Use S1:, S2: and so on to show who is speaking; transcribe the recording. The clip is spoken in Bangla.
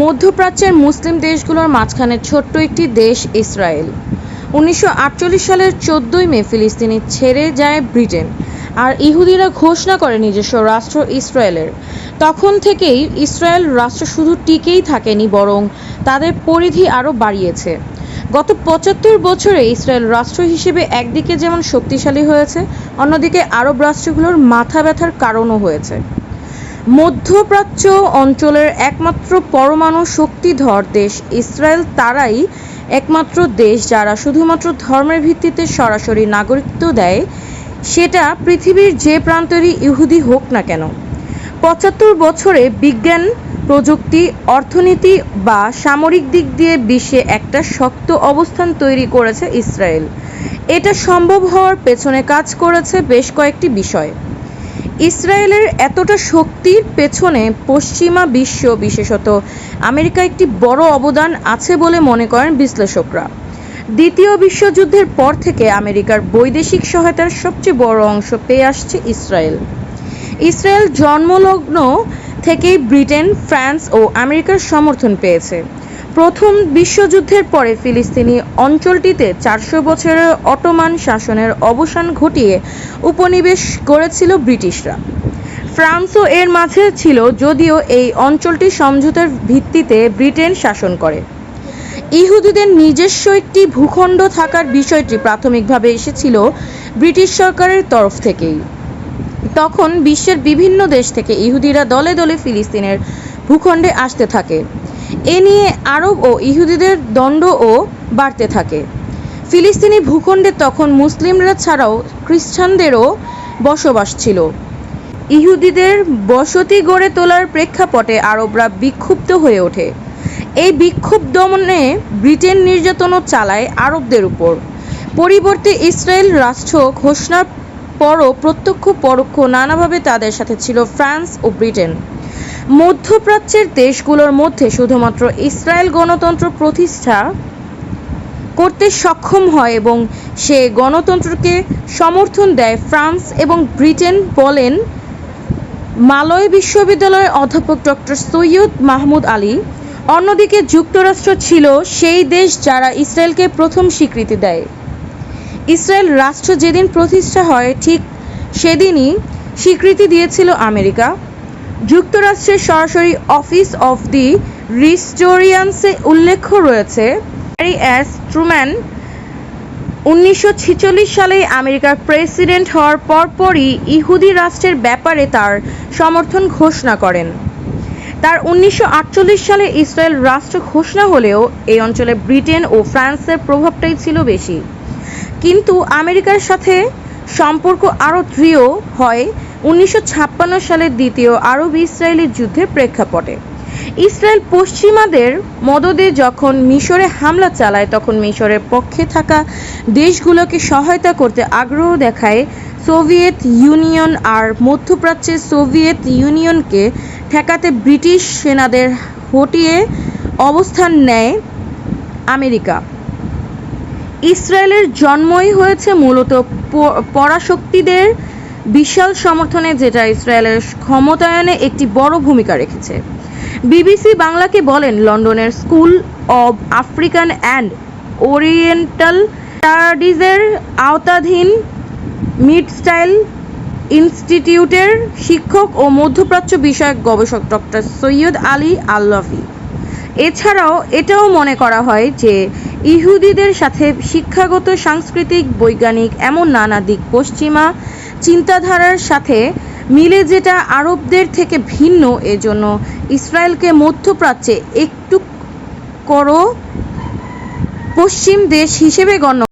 S1: মধ্যপ্রাচ্যের মুসলিম দেশগুলোর মাঝখানে ছোট্ট একটি দেশ ইসরায়েল। উনিশশো আটচল্লিশ সালের চোদ্দোই মে ফিলিস্তিনি ছেড়ে যায় ব্রিটেন, আর ইহুদিরা ঘোষণা করে নিজস্ব রাষ্ট্র ইসরায়েলের। তখন থেকেই ইসরায়েল রাষ্ট্র শুধু টিকেই থাকেনি, বরং তাদের পরিধি আরও বাড়িয়েছে। গত পঁচাত্তর বছরে ইসরায়েল রাষ্ট্র হিসেবে একদিকে যেমন শক্তিশালী হয়েছে, অন্যদিকে আরব রাষ্ট্রগুলোর মাথা ব্যথার কারণও হয়েছে। মধ্যপ্রাচ্য অঞ্চলের একমাত্র পরমাণু শক্তিধর দেশ ইসরায়েল তারাই একমাত্র দেশ যারা শুধুমাত্র ধর্মের ভিত্তিতে সরাসরি নাগরিকত্ব দেয়। সেটা পৃথিবীর যে প্রান্তেরই ইহুদি হোক না কেন। পঁচাত্তর বছরে বিজ্ঞান, প্রযুক্তি, অর্থনীতি বা সামরিক দিক দিয়ে বিশ্বে একটা শক্ত অবস্থান তৈরি করেছে ইসরায়েল। এটা সম্ভব হওয়ার পেছনে কাজ করেছে বেশ কয়েকটি বিষয়। ইসরায়েলের এতটা শক্তির পেছনে পশ্চিমা বিশ্ব বিশেষত আমেরিকা একটি বড় অবদান আছে বলে মনে করেন বিশ্লেষকরা। দ্বিতীয় বিশ্বযুদ্ধের পর থেকে আমেরিকার বৈদেশিক সহায়তার সবচেয়ে বড় অংশ পেয়ে আসছে ইসরায়েল। ইসরায়েল জন্মলগ্ন থেকেই ব্রিটেন, ফ্রান্স ও আমেরিকার সমর্থন পেয়েছে। প্রথম বিশ্বযুদ্ধের পরে ফিলিস্তিনি অঞ্চলটিতে চারশো বছরের অটোমান শাসনের অবসান ঘটিয়ে উপনিবেশ গড়েছিল ব্রিটিশরা। ফ্রান্সও এর মাঝে ছিল যদিও এই অঞ্চলটি সমঝোতার ভিত্তিতে ব্রিটেন শাসন করে। ইহুদিদের নিজস্ব একটি ভূখণ্ড থাকার বিষয়টি প্রাথমিকভাবে এসেছিল ব্রিটিশ সরকারের তরফ থেকেই। তখন বিশ্বের বিভিন্ন দেশ থেকে ইহুদিরা দলে দলে ফিলিস্তিনের ভূখণ্ডে আসতে থাকে। এ নিয়ে আরব ও ইহুদিদের দ্বন্দ্বও বাড়তে থাকে। ফিলিস্তিনি ভূখণ্ডে তখন মুসলিমরা ছাড়াও খ্রিস্টানদেরও বসবাস ছিল। ইহুদিদের বসতি গড়ে তোলার প্রেক্ষাপটে আরবরা বিক্ষুব্ধ হয়ে ওঠে। এই বিক্ষোভ দমনে ব্রিটেন নির্যাতনও চালায় আরবদের উপর। পরিবর্তে ইসরায়েল রাষ্ট্র ঘোষণার পরও প্রত্যক্ষ পরোক্ষ নানাভাবে তাদের সাথে ছিল ফ্রান্স ও ব্রিটেন। মধ্যপ্রাচ্যের দেশগুলোর মধ্যে শুধুমাত্র ইসরায়েল গণতন্ত্র প্রতিষ্ঠা করতে সক্ষম হয় এবং সে গণতন্ত্রকে সমর্থন দেয়। ফ্রান্স এবং ব্রিটেন বলেন, মালয় বিশ্ববিদ্যালয়ের অধ্যাপক ডক্টর সৈয়দ মাহমুদ আলী। অন্যদিকে যুক্তরাষ্ট্র ছিল সেই দেশ যারা ইসরায়েলকে প্রথম স্বীকৃতি দেয়। ইসরায়েল রাষ্ট্র যেদিন প্রতিষ্ঠা হয়, ঠিক সেদিনই স্বীকৃতি দিয়েছিল আমেরিকা। যুক্তরাষ্ট্রের সরাসরি অফিস অফ দি রিস্টোরিয়ান্সে উল্লেখ রয়েছে হ্যারি এস ট্রুম্যান উনিশশো ছেচল্লিশ সালে আমেরিকার প্রেসিডেন্ট হওয়ার পরপরই ইহুদি রাষ্ট্রের ব্যাপারে তার সমর্থন ঘোষণা করেন। তার উনিশশো আটচল্লিশ সালে ইসরায়েল রাষ্ট্র ঘোষণা হলেও এই অঞ্চলে ব্রিটেন ও ফ্রান্সের প্রভাবটাই ছিল বেশি। কিন্তু আমেরিকার সাথে সম্পর্ক আরও দৃঢ় হয় উনিশশো ছাপ্পান্ন সালের দ্বিতীয় আরব ইসরায়েলি যুদ্ধের প্রেক্ষাপটে। ইসরায়েল পশ্চিমাদের মদদে যখন মিশরে হামলা চালায়, তখন মিশরের পক্ষে থাকা দেশগুলোকে সহায়তা করতে আগ্রহ দেখায় সোভিয়েত ইউনিয়ন আর মধ্যপ্রাচ্যের সোভিয়েত ইউনিয়নকে ঠেকাতে ব্রিটিশ সেনাদের হটিয়ে অবস্থান নেয় আমেরিকা। ইসরায়েলের জন্মই হয়েছে মূলত পরাশক্তিদের বিশাল সমর্থনে যেটা ইসরায়েলের ক্ষমতায়নে একটি বড় ভূমিকা রেখেছে। বিবিসি বাংলাকে বলেন, লন্ডনের school of African and Oriental স্টাডিজের আওতাধীন মিড স্টাইল ইনস্টিটিউটের শিক্ষক ও মধ্যপ্রাচ্য বিষয়ক গবেষক ডক্টর সৈয়দ আলী আল্লাফি এছাড়াও এটাও মনে করা হয় যে ইহুদিদের সাথে শিক্ষাগত, সাংস্কৃতিক, বৈজ্ঞানিক, এমন নানা দিক পশ্চিমা চিন্তাধারার সাথে মিলে যেটা আরবদের থেকে ভিন্ন, এজন্য ইসরায়েলকে মধ্যপ্রাচ্যে একটু করো পশ্চিম দেশ হিসেবে গণ্য